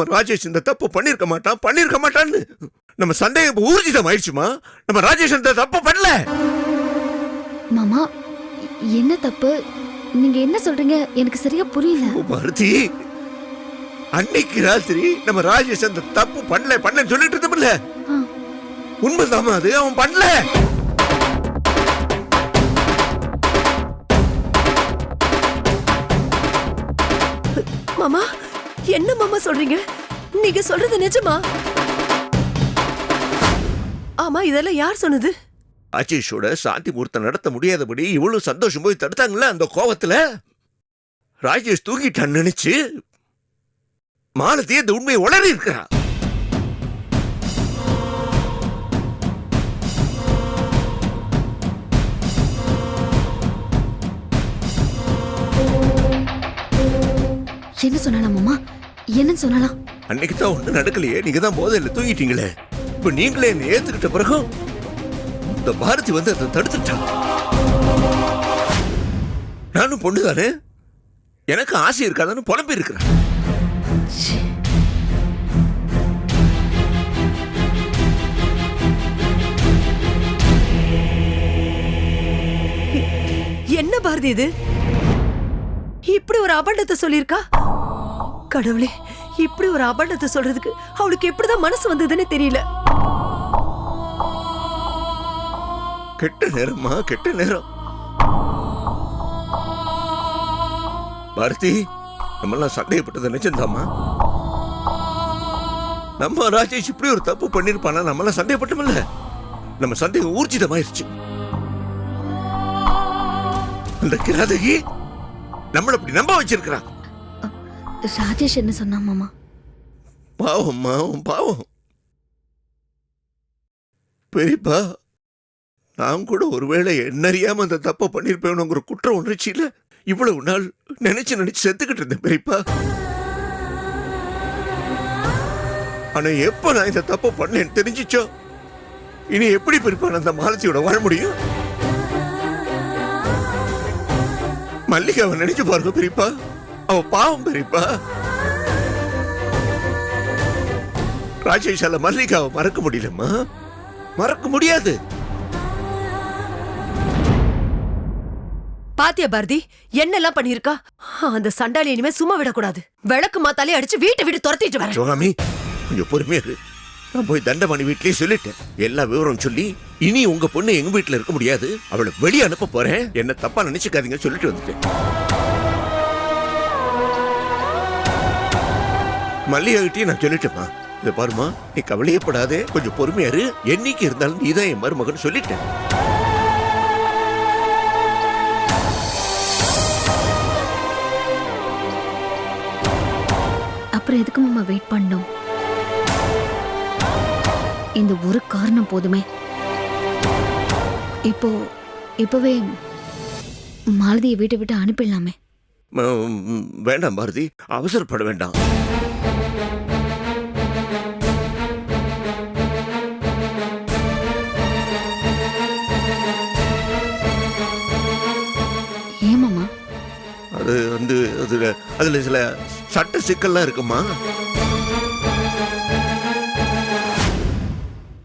நம்ம ராஜேஷ் இந்த தப்பு பண்ணிருக்க மாட்டான் பண்ணிருக்க மாட்டான்னு. நம்ம சந்தேகம் ஊர்ஜிதம் ஆயிடுச்சுமா? நம்ம ராஜேஷ் இந்த தப்பு பண்ணல. மாமா என்ன தப்பு? நீங்க என்ன சொல்றீங்க? எனக்கு சரியா புரியல. பாரதி அன்னைக்கு ராத்திரி நம்ம ராஜேஷ் அந்த தப்பு பண்ணல பண்ணலன்னு சொல்லிட்டு இருந்தோம்ல. உண்மைதாமா அது அவன் பண்ணல. மாமா என்ன மாமா சொல்றீங்க? நீங்க சொல்றது நிஜமா? ஆமா இதெல்லாம் யார் சொன்னது? ராஜேஷோட சாந்தி முகூர்த்தம் நடத்த முடியாதபடி இவ்வளவு சந்தோஷம் போய் தடுத்தாங்களே அந்த கோவத்துல? ராஜேஷ் தூங்கிட்டான்னு நினைச்சு மாலதி அந்த உண்மையை உளறி இருக்கிறா என்ன சொன்னாலாம் மாமா? என்னன்னு சொன்னாலாம். அன்னைக்கு தான் ஒண்ணு நடக்கலையே. நீங்க தான் போதையில தூங்கிட்டீங்களே. இப்ப நீங்களே என்ன ஏத்துக்கிட்ட பிறகு இந்த பாரதி வந்து அதை தடுத்துட்டா? நானும் பொண்ணுதானே? எனக்கு ஆசை இருக்காதான்னு புலம்பி இருக்கிறேன் என்ன பாரதி இது? இப்படி ஒரு அபண்டத்தை சொல்லியிருக்கா? கடவுளே இப்படி ஒரு அபண்டத்தை சொல்றதுக்கு அவளுக்கு எப்படிதான் மனசு வந்ததுன்னு தெரியல. கெட்ட நேரம்மா கெட்ட நேரம். பாரதி நம்மெல்லாம் சந்தேகப்பட்டது நினைச்சிருந்தாமா நம்ம ராஜேஷ் இப்படி ஒரு தப்பு பண்ணிருப்பானா? நம்மளாம் சந்தேகப்பட்டோம்ல. நம்ம சந்தேகம் ஊர்ஜிதமாயிருச்சு. அந்த கிராதகி நம்மள அப்படி நம்ப வச்சிருக்கிறான் ராஜேஷ் என்ன சொன்னா மாமா? பாவம் பாவம் பாவம். பெரியப்பா நான் கூட ஒருவேளை என்னறியாம அந்த தப்பை பண்ணிருப்பேனுங்கிற குற்ற உணர்ச்சியில இவ்வளவு நாள் நினைச்சு நினைச்சு செத்துக்கிட்டு இருந்தேன் பெரியப்பா. ஆனா எப்ப நான் இந்த தப்பை பண்ணேன்னு தெரிஞ்சிச்சோ? இனி எப்படி பெரியப்பா நான் அந்த மாலத்தியோட வாழ முடியும்? மல்லிகாவை நினைச்சு பாருங்க பெரியப்பா. அவ பாவம் பெரியப்பா. ராஜேஷால மல்லிகாவை மறக்க முடியலம்மா. மறக்க முடியாது. பாத்தியா பாரதி என்னெல்லாம் பண்ணிருக்கா அந்த சண்டாளி இனிமே சும்மா விடக்கூடாது. விளக்கு மாத்தாலே அடிச்சு வீட்டை விட்டு துரத்திட்டு வரேன். சிவகாமி கொஞ்சம் பொறுமையா இரு. நான் போய் தண்டமணி வீட்லயே சொல்லிட்டேன். எல்லா விவரம் சொல்லி இனி உங்க பொண்ணு எங்க வீட்டுல இருக்க முடியாது. அவளை வெளியே அனுப்ப போறேன். என்ன தப்பா நினைச்சுக்காதீங்க சொல்லிட்டு வந்துட்டேன். மல்லிகா கிட்டயும் நான் சொல்லிட்டேம்மா. இதை பாருமா நீ கவலையப்படாதே கொஞ்சம் பொறுமையா இரு. என்னைக்கு இருந்தாலும் நீதான் என் மருமகன் சொல்லிட்டேன். அப்புறம் எதுக்கு மாமா வெயிட் பண்ணோம் இந்த ஒரு காரணம் போதுமே. இப்போ இப்பவே மாலதியை வீட்டை விட்டு அனுப்பிடலாமே. வேண்டாம் பாரதி. அவசரப்பட வேண்டாம். அதுல சில சட்ட சிக்கல்லாம் இருக்குமா?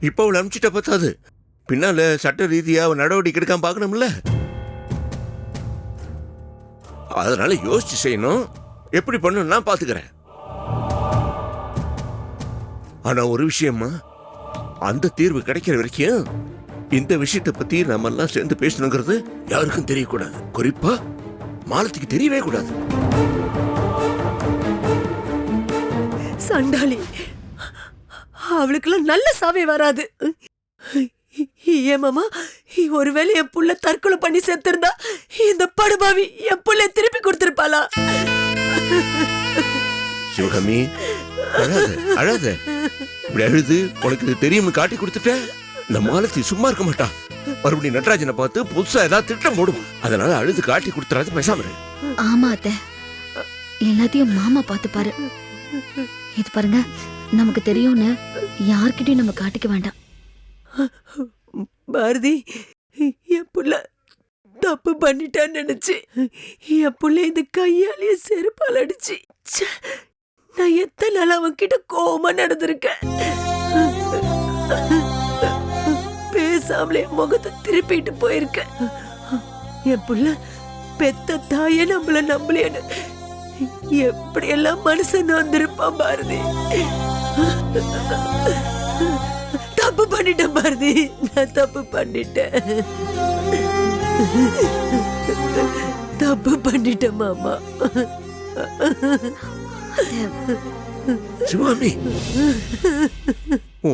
இப்போ அவளை அனுப்பிச்சிட்ட பத்தாது. பின்னால சட்ட ரீதியா நடவடிக்கை எடுக்காம பார்க்கணும்ல. அதனால யோசிச்சு செய்யணும். எப்படி பண்ணணும் நான் பாத்துக்கிறேன். ஆனா ஒரு விஷயமா அந்த தீர்வு கிடைக்கிற வரைக்கும் இந்த விஷயத்தை பத்தி நம்ம எல்லாம் சேர்ந்து பேசணுங்கிறது யாருக்கும் தெரியக்கூடாது. குறிப்பா மாலத்துக்கு தெரியவே கூடாது. சண்டாளி. அவளுக்கெல்லாம் நல்ல சாவே வராது. ஏன் மாமா ஒருவேளை என் புள்ள தற்கொலை பண்ணி செத்திருந்தா இந்த படுபாவி என் புள்ள திருப்பி கொடுத்திருப்பாளா? சிவகாமி அழாத அழாத. இப்படி அழுது உனக்கு இது தெரியும்னு காட்டி கொடுத்துட்ட? இந்த மாலத்தி சும்மா இருக்க மாட்டா. மறுபடியும் நடராஜனை பார்த்து புதுசா ஏதாவது திட்டம் போடுவான் அதனால அழுது காட்டி கொடுத்துறாது பேசாம. ஆமா அத்தை. எல்லாத்தையும் மாமா பார்த்துப்பாரு. இது பாருங்க நமக்கு தெரியும்னு யார்கிட்டயும் நம்ம காட்டிக்க வேண்டாம். பாரதி என் புள்ள தப்பு பண்ணிட்டான்னு நினைச்சு என் புள்ள இந்த கையாலேயே செருப்பால் அடிச்சு ச்சே, நான் எத்தனை நாள் அவன் கிட்ட நடந்திருக்கேன்? பேசாமலே முகத்தை திருப்பிட்டு போயிருக்கேன். என் புள்ள பெத்த தாயே நம்மள நம்பலையேன்னு எப்படியெல்லாம் மனுஷன் வந்திருப்பான் பாரதி? தப்பு பண்ணிட்டேன் பாரதி. நான் தப்பு பண்ணிட்டேன். தப்பு பண்ணிட்டேன் மாமா. சிவாமி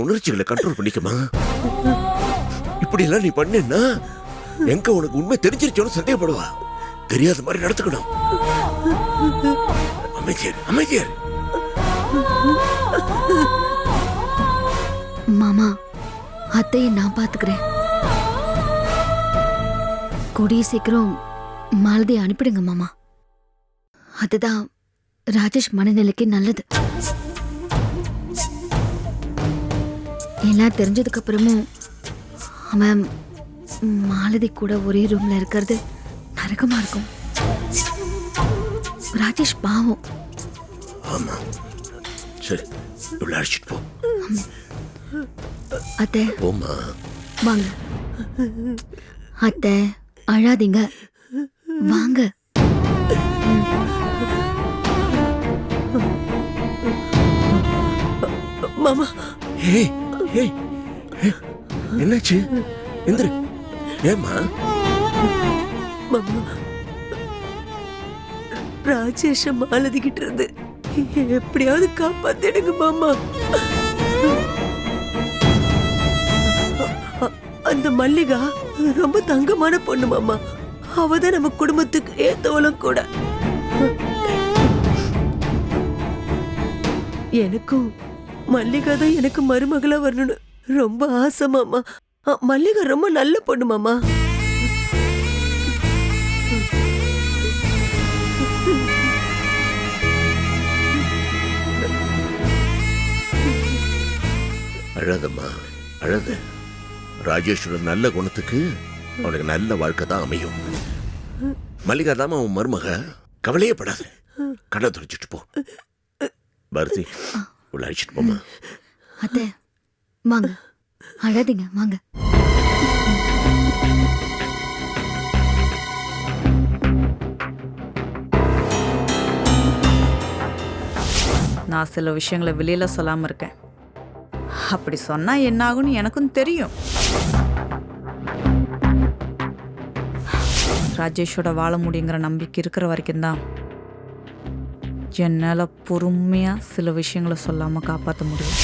உணர்ச்சிகளை கண்ட்ரோல் பண்ணிக்கமா இப்படி எல்லாம் நீ பண்ணேன்னா எங்க உனக்கு உண்மை தெரிஞ்சிருச்சோன்னு சந்தேகப்படுவா. தெரியாத மாதிரி நடத்துக்கணும் அமைதியர் அமைதியர் மாமா அத்தையை நான் பாத்துக்கிறேன் கூடிய சீக்கிரம் மாலதியை அனுப்பிடுங்க மாமா. அதுதான் ராஜேஷ் மனநிலைக்கு நல்லது. எல்லாம் தெரிஞ்சதுக்கு அப்புறமும் அவன் மாலதி கூட ஒரே ரூம்ல இருக்கிறது நரகமா இருக்கும். ராஜேஷ் பாவம். ஆமா. சரி இவ்வளவு அழைச்சிட்டு போ. அத்தை. போமா வாங்க. அத்தை அழாதீங்க. வாங்க. மாமா. ஏய் ஏய், என்னாச்சு? எந்திரு. ஏம்மா? மாமா ராஜேஷ மாலதிக்கிட்டு இருந்து. எப்படியாவது காப்பாத்திடுங்க மாமா. அந்த மல்லிகா ரொம்ப தங்கமான பொண்ணு மாமா. அவதான் நம்ம குடும்பத்துக்கு ஏத்தவளும் கூட? எனக்கும் மல்லிகா தான் எனக்கு மருமகளா வரணும்னு ரொம்ப ஆசை மாமா. மல்லிகா ரொம்ப நல்ல பொண்ணு மாமா. அழாதம்மா அழாத ராஜேஷோட நல்ல குணத்துக்கு அவனுக்கு நல்ல வாழ்க்கை தான் அமையும். மல்லிகா தாம அவன் மருமக. கவலையே படாத. கடை துடைச்சிட்டு போ. பாரதி உள்ள அழைச்சிட்டு போமா அத்தை வாங்க. அழாதீங்க வாங்க. நான் சில விஷயங்களை வெளியில சொல்லாம இருக்கேன். அப்படி சொன்னா என்ன ஆகும்னு எனக்கும் தெரியும். ராஜேஷோட வாழ முடியுங்கிற நம்பிக்கை இருக்கிற வரைக்கும் தான் என்னால் பொறுமையாக சில விஷயங்களை சொல்லாமல் காப்பாற்ற முடியும்.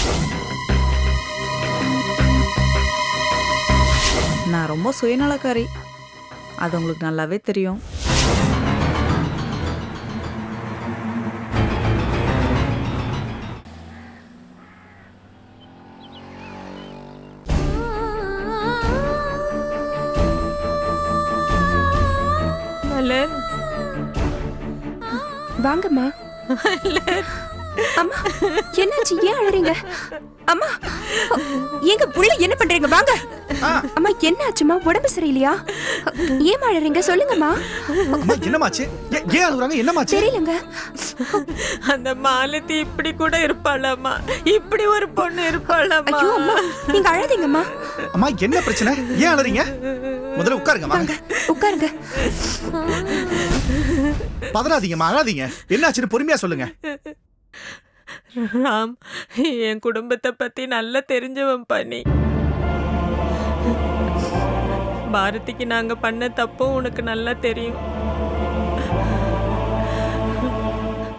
நான் ரொம்ப சுயநலக்காரி. அது உங்களுக்கு நல்லாவே தெரியும். வாங்கம்மா. அம்மா என்னாச்சு? ஏன் அழறீங்க? அம்மா எங்க புள்ள என்ன பண்றீங்க? வாங்க. அம்மா என்னாச்சுமா உடம்பு சரியில்லையா? ஏன் அழறீங்க? சொல்லுங்கம்மா. அம்மா என்னமாச்சு? ஏன் அழுகுறாங்க? என்னமாச்சு? தெரியலங்க. அந்த மாலதி இப்படி கூட இருப்பாளாமா இப்படி ஒரு பொண்ணு இருப்பாளாமா ஐயோ அம்மா நீங்க அழாதீங்கம்மா. அம்மா என்ன பிரச்சனை? ஏன் அழறீங்க? முதல்ல உட்காருங்க வாங்க உட்காருங்க. பதறாதீங்கம்மா அழாதீங்க. என்னாச்சுன்னு பொறுமையா சொல்லுங்க. ராம் என் குடும்பத்தை பத்தி நல்லா தெரிஞ்சவன் பண்ணி பாரதிக்கு நாங்க பண்ண தப்பும் உனக்கு நல்லா தெரியும்.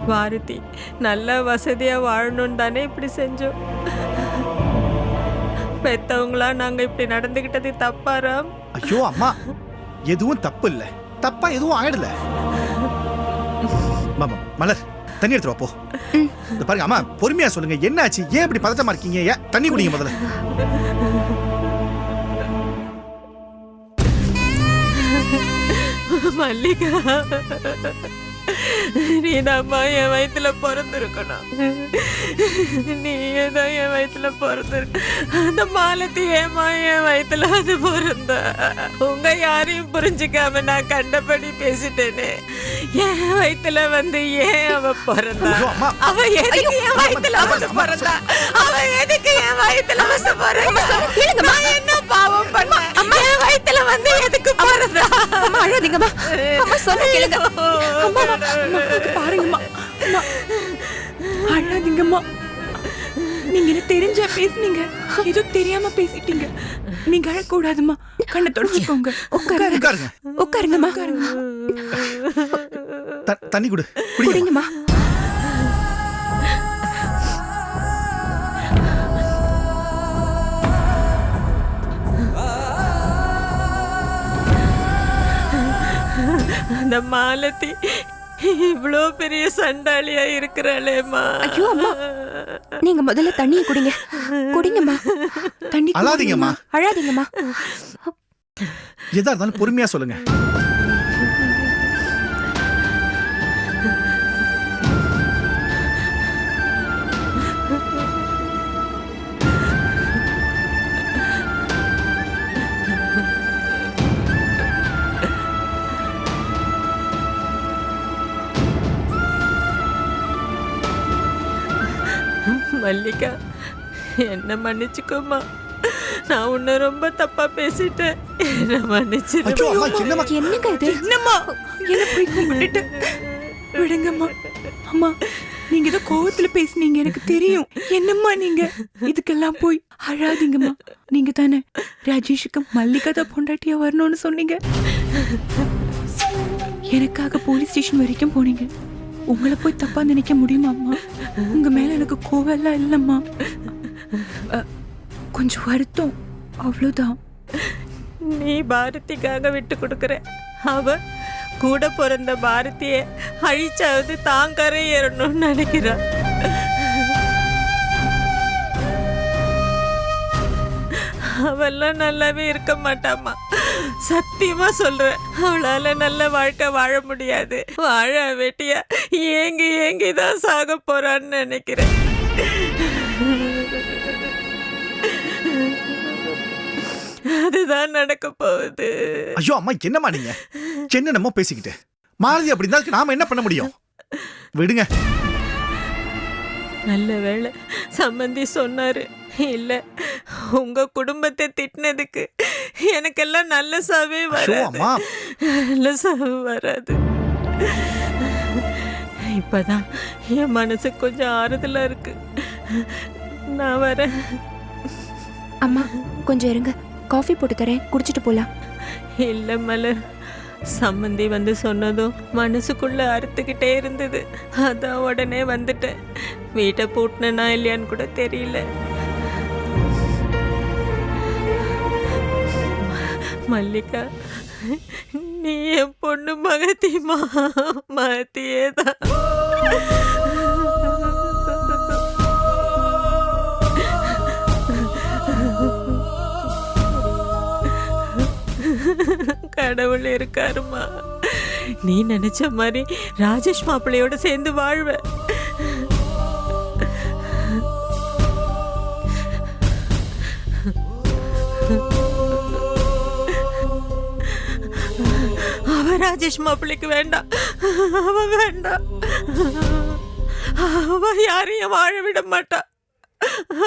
பாரதி நல்ல வசதியா வாழணும்னு தானே இப்படி செஞ்சோம். பெத்தவங்களா நாங்க இப்படி நடந்துகிட்டது தப்பா ராம்? ஐயோ அம்மா எதுவும் தப்பு இல்ல. தப்பா எதுவும் ஆயிடல. மலர். தண்ணி எடுத்துட்டு வா போ. இந்த பாருங்க அம்மா பொறுமையா சொல்லுங்க. என்னாச்சு? ஏன் இப்படி பதட்டமா இருக்கீங்க? ஏன் தண்ணி குடிங்க முதல்ல. மல்லிகா. நீதாம்மா என் வயித்துல பிறந்திருக்கணும். நீயே தான் என் வயித்துல பிறந்திருக்க அந்த மாலத்தி ஏமா என் வயித்துல வந்து பிறந்த. உங்க யாரையும் புரிஞ்சுக்காம நான் கண்டபடி பேசிட்டேனே. என் வயித்துல வந்து ஏன் அவ பிறந்தா. அவ எதுக்கு என் வயித்துல வந்து பிறந்தா? அவ எதுக்கு என் வயித்துல வந்து பிறந்தா? நான் என்ன பாவம் பண்ணேன்? என் வயித்துல வந்து எதுக்கு பிறந்தா? அம்மா அழாதீங்கம்மா. அம்மா சொன்ன கேளுங்க. அம்மா பாருங்கம்மா. அம்மா அழாதீங்கம்மா. நீங்க என்ன தெரிஞ்சா பேசுனீங்க? ஏதோ தெரியாம பேசிட்டீங்க. நீங்க அழக்கூடாதும்மா. கண்ணை தொடச்சுக்கோங்க. உட்காருங்க. உட்காருங்க. உட்காருங்கம்மா. தண்ணி கொடு. குடிங்க. குடிங்கம்மா. அந்த மாலத்தி இவ்வளோ பெரிய சண்டாளியா இருக்கிறாளேம்மா ஐயோ, அம்மா. நீங்க முதல்ல தண்ணியை குடிங்க குடிங்கம்மா தண்ணி அழாதீங்கம்மா. குடிங்கம்மா. அழாதீங்கம்மா எதா இருந்தாலும் பொறுமையா சொல்லுங்க மல்லிகா என்ன மன்னிச்சுக்கோமா நான் உன்னை ரொம்ப தப்பா பேசிட்டேன். என்ன மன்னிச்சிரு. என்னங்க இது? என்னம்மா என்ன போய் கும்பிட்டுட்டு விடுங்கம்மா. அம்மா நீங்க ஏதோ கோவத்துல பேசுனீங்க எனக்கு தெரியும். என்னம்மா நீங்க? இதுக்கெல்லாம் போய் அழாதீங்கம்மா. நீங்க தானே ராஜேஷுக்கு மல்லிகா தான் பொண்டாட்டியா வரணும்னு சொன்னீங்க. எனக்காக போலீஸ் ஸ்டேஷன் வரைக்கும் போனீங்க. உங்களை போய் தப்பா நினைக்க முடியுமா அம்மா? உங்க மேல எனக்கு கோவெல்லாம் இல்லம்மா. கொஞ்சம் வருத்தம். அவ்வளோதான் நீ பாரதிக்காக விட்டு கொடுக்குற. அவ கூட பிறந்த பாரதிய அழிச்சாவது தான் கரை ஏறணும்னு நினைக்கிறான் அவெல்லாம் நல்லாவே இருக்க மாட்டாமா சத்தியமா சொல்றேன் அவளால நல்ல வாழ்க்கை வாழ முடியாது. வாழ வெட்டியா ஏங்கி ஏங்கி தான் சாக போறான்னு நினைக்கிறேன். அதுதான் நடக்க போகுது. ஐயோ அம்மா என்னம்மா நீங்க? என்னென்னமோ பேசிக்கிட்டு. மாலதி அப்படி அதுக்கு நாம என்ன பண்ண முடியும்? விடுங்க. நல்ல வேளை சம்மந்தி சொன்னாரு. இல்ல. உங்க குடும்பத்தை திட்டினதுக்கு எனக்கெல்லாம் நல்ல சாவே வராது. அம்மா. நல்ல சாவு வராது. இப்பதான் என் மனசு கொஞ்சம் ஆறுதலா இருக்கு. நான் வரேன். அம்மா கொஞ்சம் இருங்க. காஃபி போட்டு தரேன். குடிச்சிட்டு போலாம். இல்ல மலர். சம்மந்தி வந்து சொன்னதும் மனசுக்குள்ள அறுத்துக்கிட்டே இருந்தது. அதான் உடனே வந்துட்டேன். வீட்டை பூட்டினா இல்லையான்னு கூட தெரியல. மல்லிகா நீ என் பொண்ணு மகத்திமா மகத்தியே தான் கடவுள் இருக்காருமா. நீ நினைச்ச மாதிரி ராஜேஷ் மாப்பிள்ளையோட சேர்ந்து வாழ்வ. ராஜேஷ் மாப்பிள்ளைக்கு வேண்டாம். அவ வேண்டாம். அவ யாரையும் வாழ விட மாட்டா.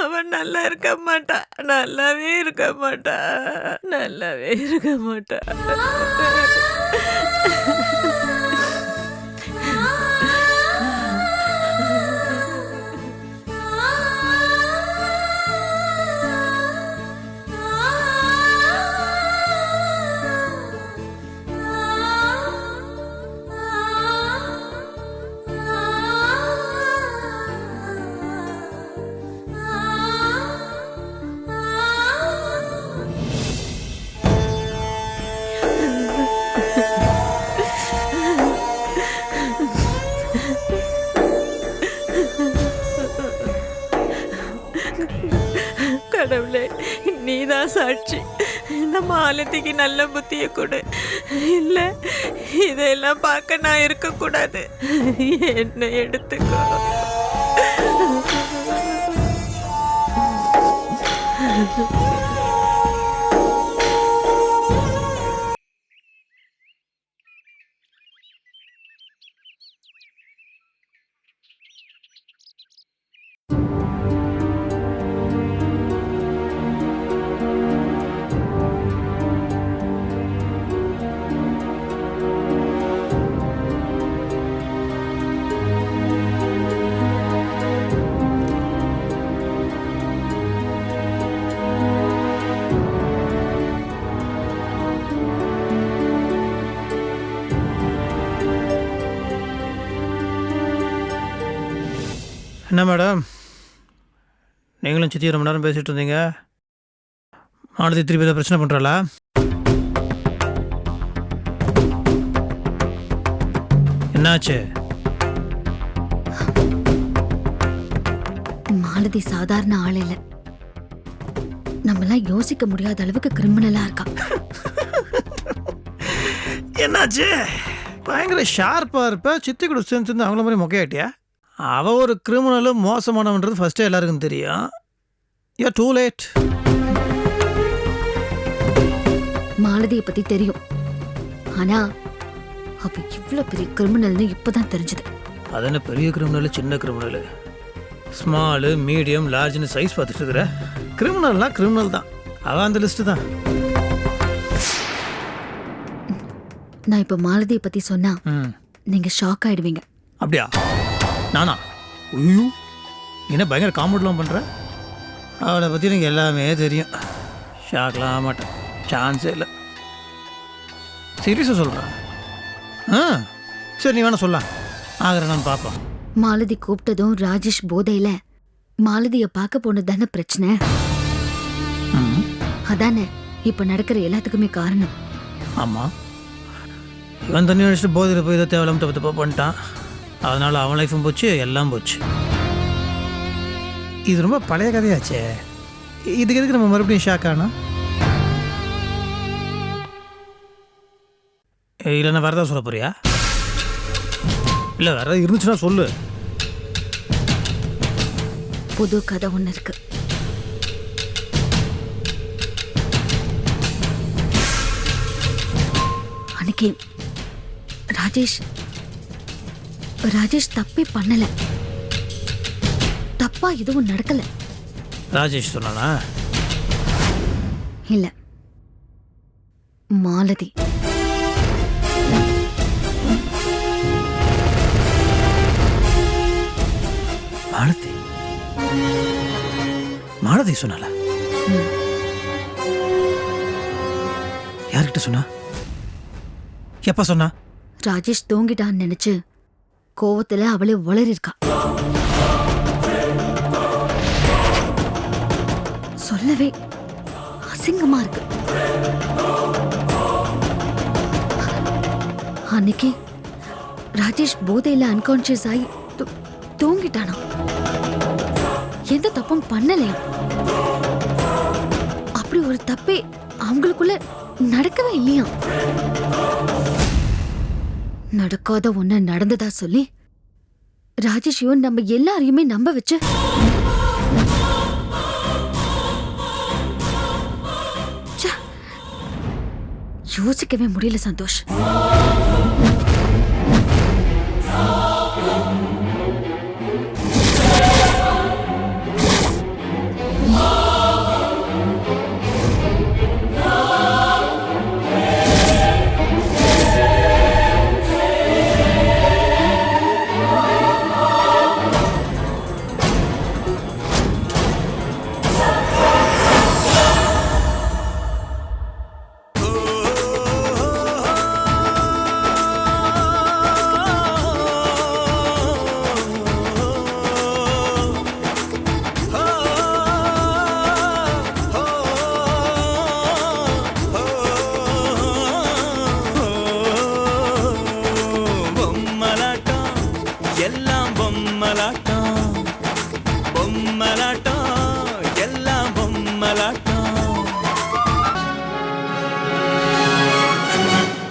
அவன் நல்லா இருக்க மாட்டா. நல்லாவே இருக்க மாட்டா. நல்லாவே இருக்க மாட்டா. இந்த நல்ல புத்திய கொடு. இல்ல இதையெல்லாம் பார்க்க நான் இருக்க கூடாது என்ன எடுத்துக்கோ. என்ன மேடம்? நீங்களும் சித்தி ரொம்ப நேரம் பேசிட்டு இருந்தீங்க. மாலதி திருப்பி ஏதாவது பிரச்சனை பண்ணுறாளா என்னாச்சு? மாலதி சாதாரண ஆள் இல்ல. நம்மலாம் யோசிக்க முடியாத அளவுக்கு கிரிமினலா இருக்கா. என்னாச்சு? பயங்கர ஷார்ப்பாக இருப்ப? சித்தி கூட சேர்ந்து அவங்கள மாதிரி மொக்கையாட்டியா அவ ஒரு கிரிமினலும் மோசமானவன்றது ஃபஸ்ட்டே எல்லாருக்கும் தெரியும். யூ டூ லேட் மாலதியை பத்தி தெரியும். ஆனா அவ இவ்ளோ பெரிய கிரிமினல்னு இப்பதான் தெரிஞ்சது. அது என்ன பெரிய கிரிமினல் சின்ன கிரிமினல் ஸ்மாலு மீடியம் லார்ஜ்னு சைஸ் பார்த்துட்டு இருக்கிற கிரிமினல்னா கிரிமினல் தான். அவன் அந்த லிஸ்ட்டு தான். நான் இப்ப மாலதியை பத்தி சொன்னா ம். நீங்க ஷாக் ஆயிடுவீங்க. அப்படியா? நானா? ஐயோ என்ன பயங்கர காமெடிலாம் பண்ணுற அவளை பற்றி எனக்கு எல்லாமே தெரியும். ஷாக்லாம் ஆக மாட்டேன். சான்ஸே இல்லை. சீரியஸாக சொல்கிறேன் ஆ சரி நீ வேணா சொல்ல. ஆகிறேன் நான் பார்ப்போம். மாலதி கூப்பிட்டதும் ராஜேஷ் போதையில மாலதிய பார்க்க போனது தானே பிரச்சனை அதானே இப்ப நடக்கிற எல்லாத்துக்குமே காரணம். ஆமாம் இவன் தண்ணி அடிச்சுட்டு போதையில் போய் இதை தேவையில்லாம தப்பு தப்பாக பண்ணிட்டான். அதனால் அவன் லைஃபும் போச்சு எல்லாம் போச்சு. இது ரொம்ப பழைய கதையாச்சே. இதுக்கு எதுக்கு நம்ம மறுபடியும் ஷாக் ஆனோம் இல்லைன்னா வேறு ஏதாவது சொல்ல போறியா? இல்லை வேறு ஏதாவது இருந்துச்சுன்னா சொல்லு. புது கதை ஒண்ணு இருக்கு. அன்னைக்கு ராஜேஷ் ராஜேஷ் தப்பே பண்ணல. தப்பா எதுவும் நடக்கல. ராஜேஷ் சொன்னானா? இல்ல. மாலதி. மாலதி? மாலதி சொன்னால யார்கிட்ட சொன்னா? எப்ப சொன்னா? ராஜேஷ் தூங்கிட்டான்னு நினைச்சு கோவத்துல அவளே உளறிருக்கா. சொல்லவே அசிங்கமா இருக்கு. அன்னைக்கு ராஜேஷ் போதையில அன்கான்சியஸ் ஆகி தூங்கிட்டானா? எந்த தப்பும் பண்ணலையா? அப்படி ஒரு தப்பே அவங்களுக்குள்ள நடக்கவே இல்லையா? நடக்காத ஒண்ணு நடந்ததா சொல்லி? ராஜேஷையும் நம்ம எல்லாரையுமே நம்ப வச்சு. யோசிக்கவே முடியல சந்தோஷ்.